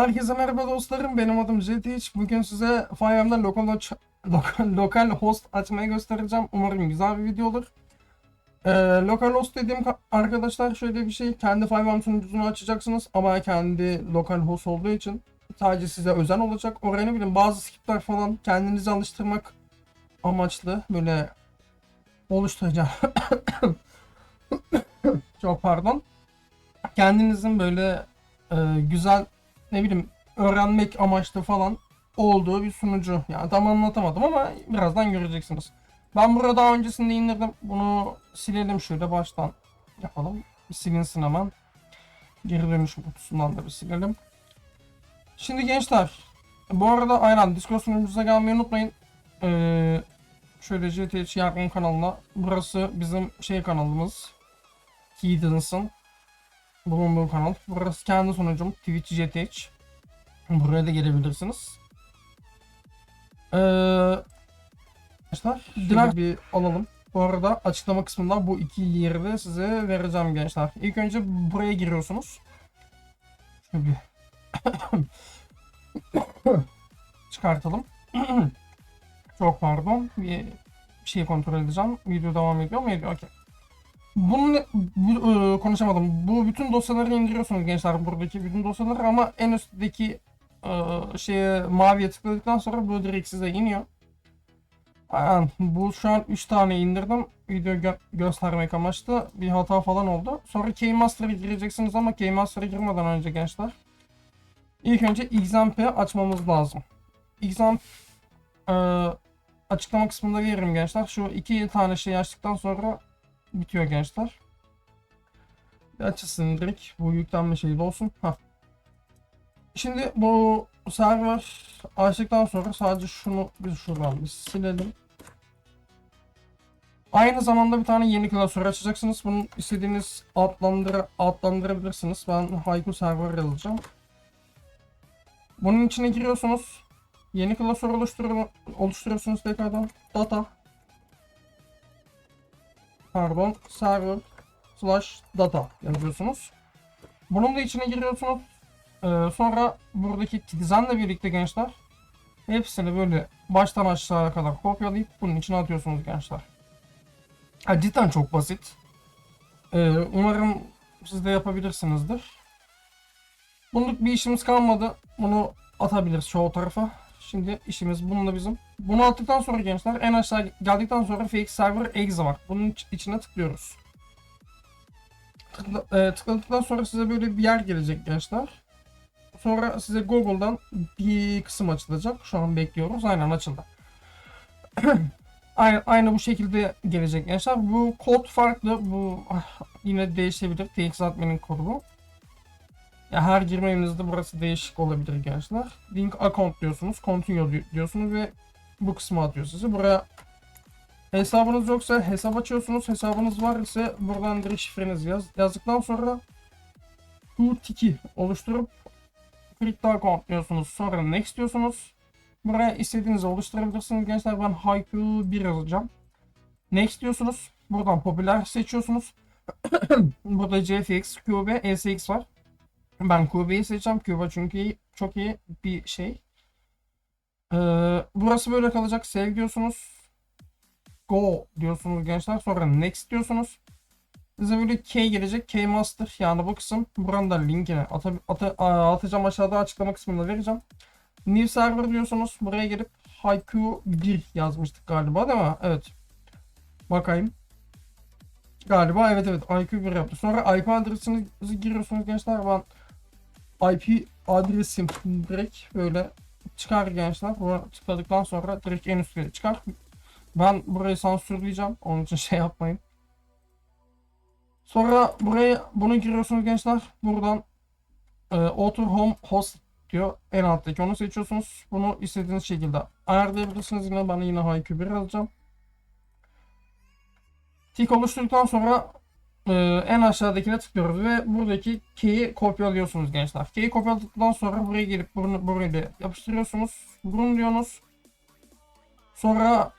Herkese merhaba dostlarım. Benim adım JTH. Bugün size Fire'da lokal, lokal, lokal host açmayı göstereceğim. Umarım güzel bir video olur. Ee, lokal host dediğim ka- arkadaşlar şöyle bir şey. Kendi Fire'm sunucusunu açacaksınız ama kendi lokal host olduğu için sadece size özel olacak. Oraya ne bileyim bazı skipler falan kendinizi alıştırmak amaçlı böyle oluşturacağım. Çok pardon. Kendinizin böyle e, güzel ne bileyim öğrenmek amaçlı falan olduğu bir sunucu. Yani tam anlatamadım ama birazdan göreceksiniz. Ben burada daha öncesinde indirdim. Bunu silelim şöyle baştan yapalım. Silinsin hemen. Geri dönüşüm kutusundan da bir silelim. Şimdi gençler bu arada aynen Discord sunucumuza gelmeyi unutmayın. Ee, şöyle GTH Yargın kanalına. Burası bizim şey kanalımız. Heathens'ın bulunduğu kanal. Burası kendi sunucum Twitch GTH. Buraya da gelebilirsiniz. Ee, arkadaşlar diler bir alalım. Bu arada açıklama kısmında bu iki yeri de size vereceğim gençler. İlk önce buraya giriyorsunuz. Şöyle bir çıkartalım. Çok pardon. Bir şey kontrol edeceğim. Video devam ediyor mu? Ediyor. Okey. Bunu bu, e, konuşamadım. Bu bütün dosyaları indiriyorsunuz gençler buradaki bütün dosyaları ama en üstteki e, şeye maviye tıkladıktan sonra bu direkt size iniyor. Aynen. Bu şu an 3 tane indirdim. Video gö- göstermek amaçlı bir hata falan oldu. Sonra Keymaster'a gireceksiniz ama Keymaster'a girmeden önce gençler ilk önce Xamp'i açmamız lazım. Xamp e, açıklama kısmında veririm gençler. Şu iki tane şey açtıktan sonra bitiyor gençler. Açılsın direkt. Bu yüklenme şeyi de olsun. Hah. Şimdi bu server açtıktan sonra sadece şunu biz şuradan bir silelim. Aynı zamanda bir tane yeni klasör açacaksınız. Bunu istediğiniz adlandır adlandırabilirsiniz. Ben Haiku server yazacağım. Bunun içine giriyorsunuz. Yeni klasör oluştur oluşturuyorsunuz tekrardan. Data pardon server slash data yazıyorsunuz. Bunun da içine giriyorsunuz. Ee, sonra buradaki tizanla birlikte gençler hepsini böyle baştan aşağıya kadar kopyalayıp bunun içine atıyorsunuz gençler. Ha, cidden çok basit. Ee, umarım siz de yapabilirsinizdir. Bunluk bir işimiz kalmadı. Bunu atabiliriz şu tarafa. Şimdi işimiz bununla bizim. Bunu attıktan sonra gençler en aşağı geldikten sonra fake server exe var. Bunun iç- içine tıklıyoruz. Tıkla, e, tıkladıktan sonra size böyle bir yer gelecek gençler. Sonra size Google'dan bir kısım açılacak. Şu an bekliyoruz. Aynen açıldı. aynı, aynı bu şekilde gelecek gençler. Bu kod farklı. Bu ah, yine değişebilir. TX admin'in kodu bu. Ya her girmenizde burası değişik olabilir gençler. Link account diyorsunuz, continue di- diyorsunuz ve bu kısmı atıyor size. Buraya hesabınız yoksa hesap açıyorsunuz. Hesabınız var ise buradan direkt şifrenizi yaz. Yazdıktan sonra bu tiki oluşturup create account diyorsunuz. Sonra next diyorsunuz. Buraya istediğinizi oluşturabilirsiniz gençler. Ben Haiku 1 yazacağım. Next diyorsunuz. Buradan popüler seçiyorsunuz. Burada JFX, QB, SX var. Ben Kube'yi seçeceğim. Kube çünkü çok iyi bir şey. Ee, burası böyle kalacak. Save diyorsunuz. Go diyorsunuz gençler. Sonra next diyorsunuz. Size böyle K gelecek. K master yani bu kısım. Buranın da linkini ata, ata- a- atacağım aşağıda açıklama kısmında vereceğim. New server diyorsunuz. Buraya gelip Haiku 1 yazmıştık galiba değil mi? Evet. Bakayım. Galiba evet evet IQ 1 yaptı. Sonra IP adresinizi giriyorsunuz gençler. Ben IP adresim direkt böyle çıkar gençler. Buna tıkladıktan sonra direkt en üstte çıkar. Ben burayı sansürleyeceğim. Onun için şey yapmayın. Sonra buraya bunu giriyorsunuz gençler. Buradan e, Author Home Host diyor. En alttaki onu seçiyorsunuz. Bunu istediğiniz şekilde ayarlayabilirsiniz. Yine ben yine HQ1 alacağım. Tik oluşturduktan sonra e, en aşağıdakine tıklıyoruz ve buradaki key'i kopyalıyorsunuz gençler. Key'i kopyaladıktan sonra buraya gelip bunu buraya da yapıştırıyorsunuz. Burun diyorsunuz. Sonra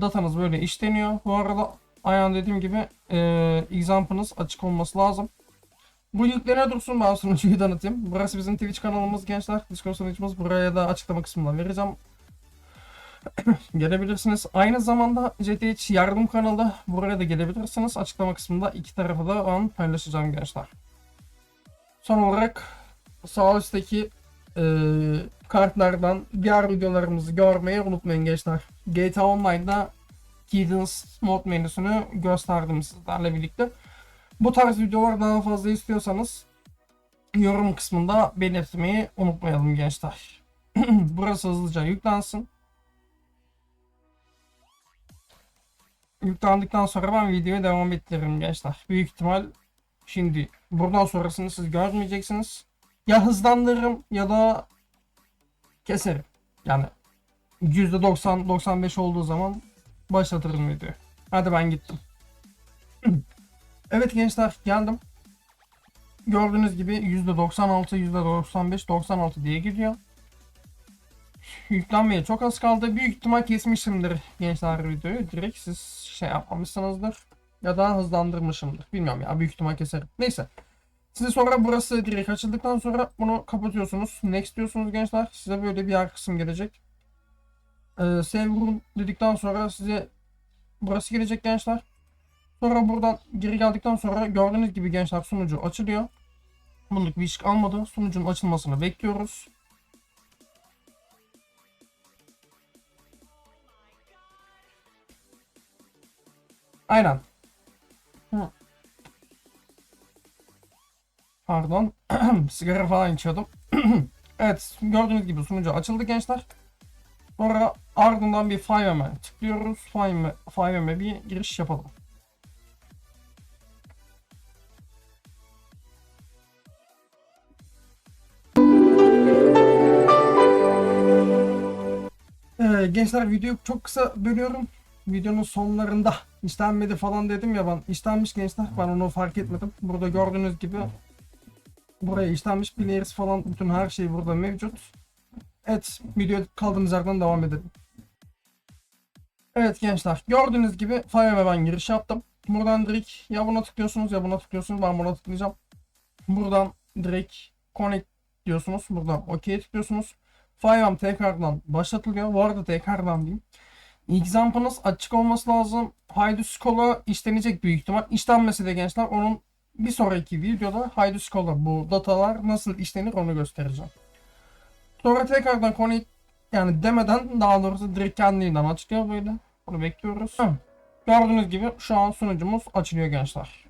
datanız böyle işleniyor. Bu arada aynen dediğim gibi e, example'ınız açık olması lazım. Bu yüklene dursun ben sunucuyu tanıtayım. Burası bizim Twitch kanalımız gençler. Discord sunucumuz. Buraya da açıklama kısmından vereceğim. gelebilirsiniz. Aynı zamanda JTH yardım kanalı. Buraya da gelebilirsiniz. Açıklama kısmında iki tarafı da ben paylaşacağım gençler. Son olarak sağ üstteki eee kartlardan diğer videolarımızı görmeyi unutmayın gençler. GTA Online'da Guidance mod menüsünü gösterdim sizlerle birlikte. Bu tarz videolar daha fazla istiyorsanız yorum kısmında belirtmeyi unutmayalım gençler. Burası hızlıca yüklensin. Yüklendikten sonra ben videoya devam ettiririm gençler. Büyük ihtimal şimdi buradan sonrasını siz görmeyeceksiniz. Ya hızlandırırım ya da keserim. Yani %90-95 olduğu zaman başlatırım videoyu. Hadi ben gittim. evet gençler geldim. Gördüğünüz gibi %96, %95, 96 diye gidiyor. Yüklenmeye çok az kaldı. Büyük ihtimal kesmişimdir gençler videoyu. Direkt siz şey yapmamışsınızdır. Ya da hızlandırmışımdır. Bilmiyorum ya büyük ihtimal keserim. Neyse. Size sonra burası direkt açıldıktan sonra bunu kapatıyorsunuz. Next diyorsunuz gençler. Size böyle bir yer kısım gelecek. Ee, save room dedikten sonra size burası gelecek gençler. Sonra buradan geri geldikten sonra gördüğünüz gibi gençler sunucu açılıyor. Bunluk bir iş kalmadı. Sunucunun açılmasını bekliyoruz. Aynen. Hı. Pardon. Sigara falan içiyordum. evet gördüğünüz gibi sunucu açıldı gençler. Sonra ardından bir FiveM'e tıklıyoruz. Five- FiveM'e bir giriş yapalım. Ee, gençler videoyu çok kısa bölüyorum. Videonun sonlarında işlenmedi falan dedim ya ben. İşlenmiş gençler. Ben onu fark etmedim. Burada gördüğünüz gibi buraya işlenmiş players falan bütün her şey burada mevcut. Evet video kaldığımız yerden devam edelim. Evet gençler gördüğünüz gibi Fire'e ben giriş yaptım. Buradan direkt ya buna tıklıyorsunuz ya buna tıklıyorsunuz. Ben buna tıklayacağım. Buradan direkt connect diyorsunuz. Buradan OK tıklıyorsunuz. Fire'm tekrardan başlatılıyor. Bu arada tekrardan diyeyim. Example'ınız açık olması lazım. Haydu Scholar işlenecek büyük ihtimal. İşlenmesi de gençler onun bir sonraki videoda Haydu Scholar bu datalar nasıl işlenir onu göstereceğim. Sonra tekrardan konuyu yani demeden daha doğrusu direkt kendiliğinden açılıyor böyle. Bunu bekliyoruz. Hı. Gördüğünüz gibi şu an sunucumuz açılıyor gençler.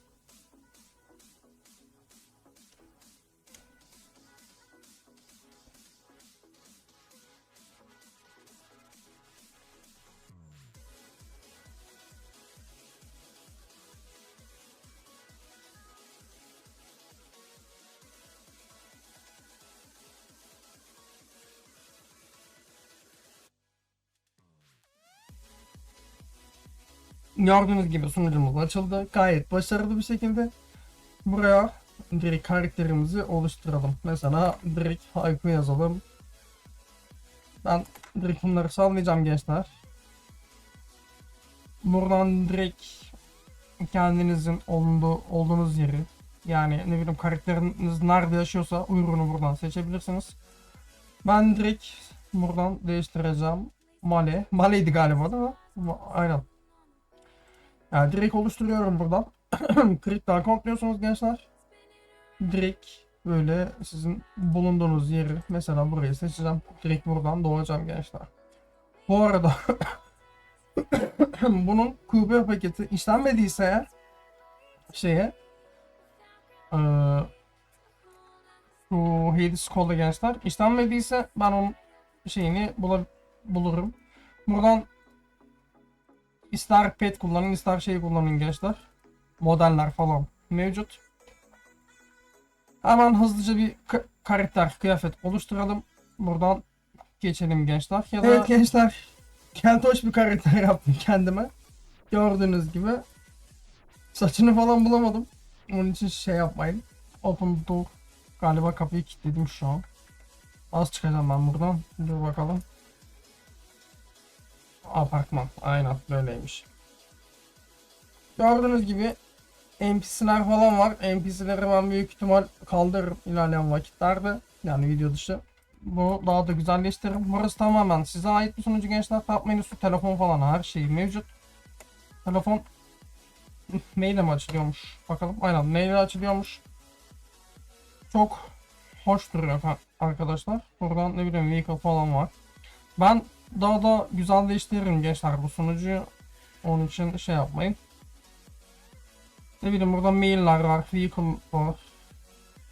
Gördüğünüz gibi sunucumuz açıldı. Gayet başarılı bir şekilde. Buraya direkt karakterimizi oluşturalım. Mesela direkt Hayku yazalım. Ben direkt bunları sallayacağım gençler. Buradan direkt kendinizin olduğu, olduğunuz yeri yani ne bileyim karakteriniz nerede yaşıyorsa uyruğunu buradan seçebilirsiniz. Ben direkt buradan değiştireceğim. Male. Male'ydi galiba değil mi? Aynen. Yani direkt oluşturuyorum buradan. Click daha gençler. Direkt böyle sizin bulunduğunuz yeri mesela burayı seçeceğim. Direkt buradan doğacağım gençler. Bu arada bunun QB paketi işlenmediyse eğer şeye eee bu Hades Code'a gençler işlenmediyse ben onun şeyini bula- bulurum. Buradan ister pet kullanın ister şey kullanın gençler. Modeller falan mevcut. Hemen hızlıca bir karakter, kıyafet oluşturalım. Buradan geçelim gençler. Ya da... Evet gençler. Keltoş bir karakter yaptım kendime. Gördüğünüz gibi. Saçını falan bulamadım. Onun için şey yapmayın. Open door. Galiba kapıyı kilitledim şu an. Az çıkacağım ben buradan. Dur bakalım. Apartman. Aynen böyleymiş. Gördüğünüz gibi NPC'ler falan var. NPC'leri ben büyük ihtimal kaldırırım ilerleyen vakitlerde. Yani video dışı. Bu daha da güzelleştiririm. Burası tamamen size ait bir sunucu gençler. Tab menüsü, telefon falan her şey mevcut. Telefon neyle mi açılıyormuş? Bakalım. Aynen neyle açılıyormuş. Çok hoş duruyor ka- arkadaşlar. Buradan ne bileyim vehicle falan var. Ben daha da güzelleştiririm gençler bu sunucuyu. Onun için şey yapmayın. Ne bileyim burada mailler var, vehicle var.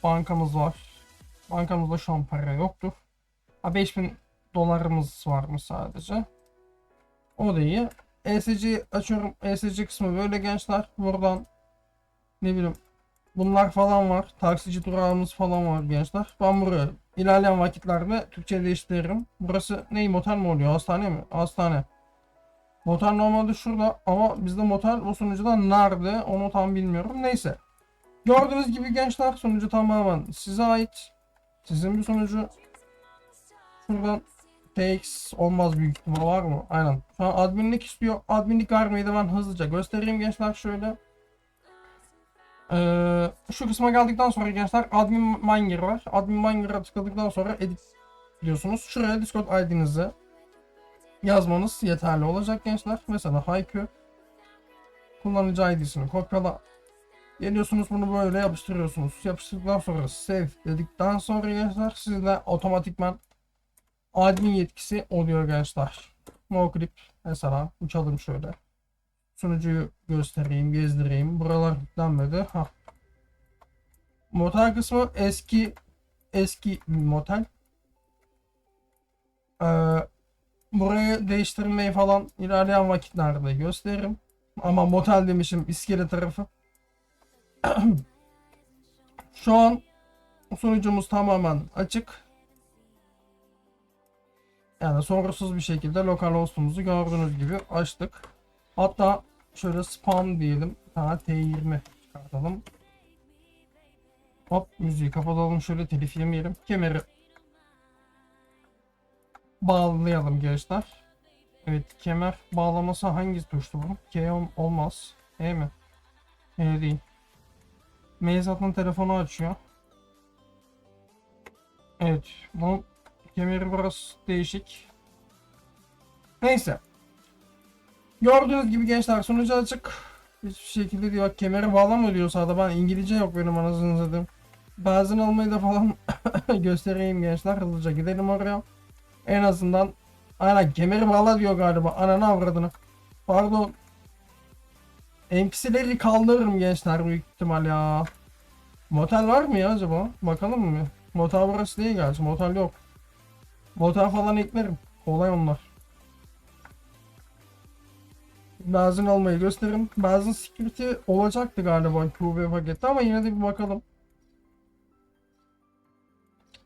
Bankamız var. Bankamızda şu an para yoktur. Ha 5000 dolarımız var mı sadece? O da iyi. ESC açıyorum. ESC kısmı böyle gençler. Buradan ne bileyim bunlar falan var. Taksici durağımız falan var gençler. Ben buraya ilerleyen vakitlerde Türkçe değiştiririm. Burası ne motel mi oluyor? Hastane mi? Hastane. Motel normalde şurada ama bizde motel bu sunucuda nerede onu tam bilmiyorum. Neyse. Gördüğünüz gibi gençler sunucu tamamen size ait. Sizin bir sunucu. Şuradan TX olmaz büyük ihtimal var mı? Aynen. Şu an adminlik istiyor. Adminlik vermeyi de ben hızlıca göstereyim gençler şöyle. Ee, şu kısma geldikten sonra gençler admin miner var. Admin miner'a tıkladıktan sonra edit diyorsunuz. Şuraya Discord ID'nizi yazmanız yeterli olacak gençler. Mesela Haiku kullanıcı ID'sini kopyala. Geliyorsunuz bunu böyle yapıştırıyorsunuz. Yapıştırdıktan sonra save dedikten sonra gençler sizde otomatikman admin yetkisi oluyor gençler. No clip mesela uçalım şöyle. Sunucuyu göstereyim, gezdireyim. Buralar yüklenmedi. Ha. Motel kısmı eski eski motel. Ee, burayı değiştirmeyi falan ilerleyen vakitlerde gösteririm. Ama motel demişim iskele tarafı. Şu an sunucumuz tamamen açık. Yani sorunsuz bir şekilde lokal hostumuzu gördüğünüz gibi açtık. Hatta şöyle spam diyelim. Bir tane T20 çıkartalım. Hop müziği kapatalım şöyle telif yemeyelim. Kemeri bağlayalım gençler. Evet kemer bağlaması hangi tuştu bu? K olmaz. E mi? E değil. M zaten telefonu açıyor. Evet. Bu kemeri biraz değişik. Neyse. Gördüğünüz gibi gençler sonucu açık. Hiçbir şekilde diyor bak kemeri bağlamıyor diyor sağda. Ben İngilizce yok benim anasını satayım. Bazen almayı da falan göstereyim gençler. Hızlıca gidelim oraya. En azından Aynen kemeri bağla diyor galiba. Ananı avradını. Pardon. NPC'leri kaldırırım gençler büyük ihtimal ya. Motel var mı ya acaba? Bakalım mı? Motel burası değil gerçi. Motel yok. Motel falan eklerim. Kolay onlar. Benzin almayı gösteririm. Benzin security olacaktı galiba QB pakette ama yine de bir bakalım.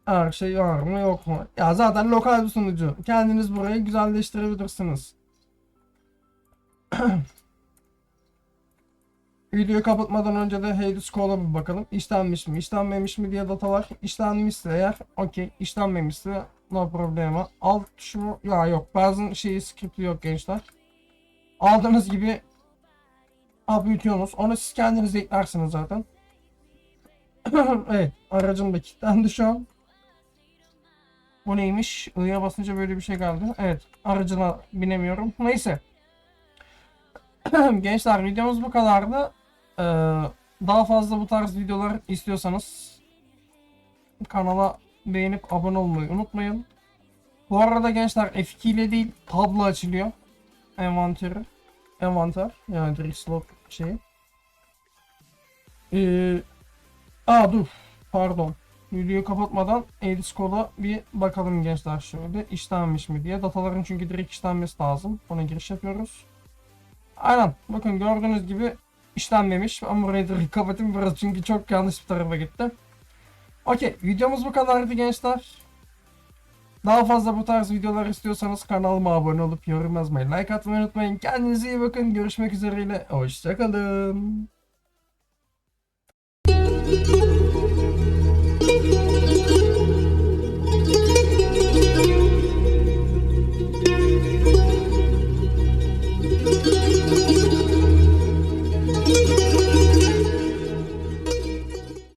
Her şey var mı yok mu? Ya zaten lokal bir sunucu. Kendiniz burayı güzelleştirebilirsiniz. Videoyu kapatmadan önce de Hades Code'a bir bakalım. İşlenmiş mi, işlenmemiş mi diye datalar. İşlenmişse eğer okey. İşlenmemişse no problema. Alt tuşu? Ya yok. Bazı şeyi script yok gençler. Aldığınız gibi abi büyütüyorsunuz. Onu siz kendiniz eklersiniz zaten. evet. Aracım da kilitlendi şu an. Bu neymiş? I'ya basınca böyle bir şey geldi. Evet. Aracına binemiyorum. Neyse. Gençler videomuz bu kadardı. Ee, daha fazla bu tarz videolar istiyorsanız kanala beğenip abone olmayı unutmayın. Bu arada gençler F2 ile değil tablo açılıyor. Envanteri. Envanter. Yani direkt slot şey. Ee, aa dur. Pardon. Videoyu kapatmadan Ediscore'a bir bakalım gençler şöyle. işlenmiş mi diye. Dataların çünkü direkt işlenmesi lazım. Ona giriş yapıyoruz. Aynen. Bakın gördüğünüz gibi işlenmemiş. Ama burayı direkt kapatayım biraz çünkü çok yanlış bir tarafa gitti. Okey. Videomuz bu kadardı gençler. Daha fazla bu tarz videolar istiyorsanız kanalıma abone olup yorum yazmayı, like atmayı unutmayın. Kendinize iyi bakın. Görüşmek üzereyle. Hoşçakalın.